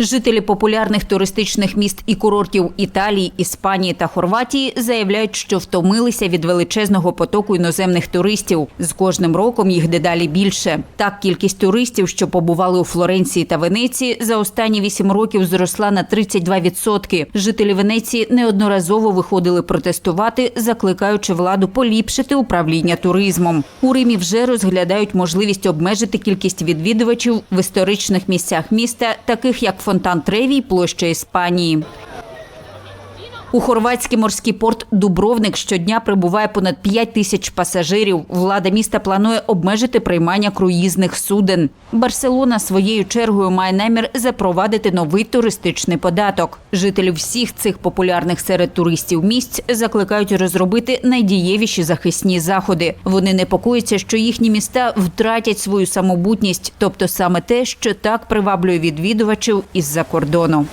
Жителі популярних туристичних міст і курортів Італії, Іспанії та Хорватії заявляють, що втомилися від величезного потоку іноземних туристів. З кожним роком їх дедалі більше. Так, кількість туристів, що побували у Флоренції та Венеції, за останні вісім років зросла на 32%. Жителі Венеції неодноразово виходили протестувати, закликаючи владу поліпшити управління туризмом. У Римі вже розглядають можливість обмежити кількість відвідувачів в історичних місцях міста, таких як фонтан Треві й площа Іспанії. У хорватський морський порт Дубровник щодня прибуває понад 5 тисяч пасажирів. Влада міста планує обмежити приймання круїзних суден. Барселона своєю чергою має намір запровадити новий туристичний податок. Жителів всіх цих популярних серед туристів місць закликають розробити найдієвіші захисні заходи. Вони непокоїться, що їхні міста втратять свою самобутність, тобто саме те, що так приваблює відвідувачів із-за кордону.